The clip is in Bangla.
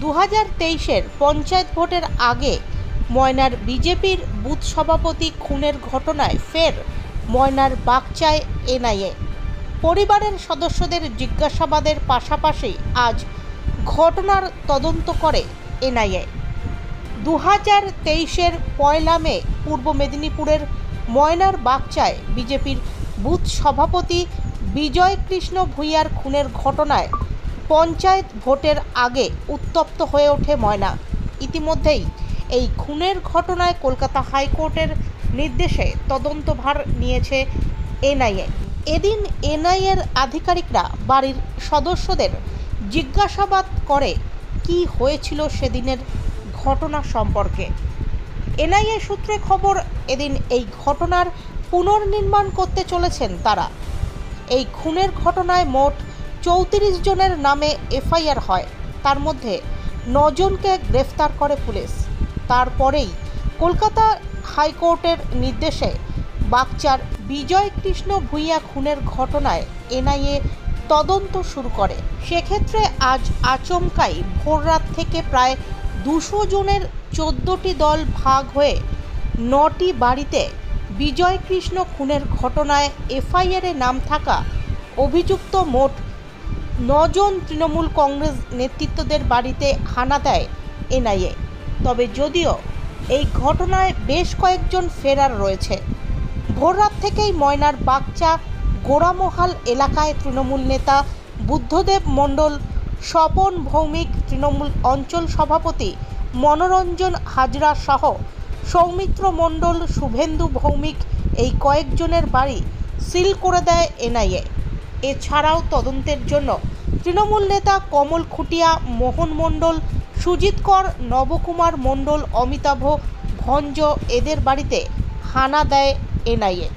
দু হাজার তেইশের পঞ্চায়েত ভোটের আগে ময়নার বিজেপির বুথ সভাপতি খুনের ঘটনায় ফের ময়নার বাগচায় এনআইএ। পরিবারের সদস্যদের জিজ্ঞাসাবাদের পাশাপাশি আজ ঘটনার তদন্ত করে এনআইএ। দু হাজার তেইশের পয়লা মে পূর্ব মেদিনীপুরের ময়নার বাগচায় বিজেপির বুথ সভাপতি বিজয় কৃষ্ণ ভূঁইয়ার খুনের ঘটনায় পঞ্চায়েত ভোটের আগে উত্তপ্ত হয়ে ওঠে ময়না। ইতিমধ্যেই এই খুনের ঘটনায় কলকাতা হাইকোর্টের নির্দেশে তদন্তভার নিয়েছে এনআইএ। এদিন এনআইএর আধিকারিকরা বাড়ির সদস্যদের জিজ্ঞাসাবাদ করে কি হয়েছিল সেদিনের ঘটনা সম্পর্কে। এনআইএ সূত্রে খবর, এদিন এই ঘটনার পুনর্নির্মাণ করতে চলেছেন তারা। এই খুনের ঘটনায় মোট চৌত্রিশ জনের নামে এফআইআর হয়। তার মধ্যে নজনকে গ্রেফতার করে পুলিশ। তারপরেই কলকাতা হাইকোর্টের নির্দেশে বাগচার বিজয় কৃষ্ণ ভূঁইয়া খুনের ঘটনায় এনআইএ তদন্ত শুরু করে। সেক্ষেত্রে আজ আচমকাই ভোররাত থেকে প্রায় দুশো জনের চোদ্দোটি দল ভাগ হয়ে নটি বাড়িতে বিজয় কৃষ্ণ খুনের ঘটনায় এফআইআরে নাম থাকা অভিযুক্ত মোট নজন তৃণমূল কংগ্রেস নেতৃত্বদের বাড়িতে হানা দেয় এনআইএ। তবে যদিও এই ঘটনায় বেশ কয়েকজন ফেরার রয়েছে। ভোররাত থেকেই ময়নার বাগচা, গোড়ামহাল এলাকায় তৃণমূল নেতা বুদ্ধদেব মণ্ডল, স্বপন ভৌমিক, তৃণমূল অঞ্চল সভাপতি মনোরঞ্জন হাজরা সহ সৌমিত্র মণ্ডল, শুভেন্দু ভৌমিক এই কয়েকজনের বাড়ি সিল করে দেয় এনআইএ। এছাড়াও তদন্তের জন্য তৃণমূল নেতা কমল খুটিয়া, মোহন মণ্ডল, সুজিত কর, নবকুমার মণ্ডল, অমিতাভ, ভঞ্জ এদের বাড়িতে হানা দেয় এনআইএ।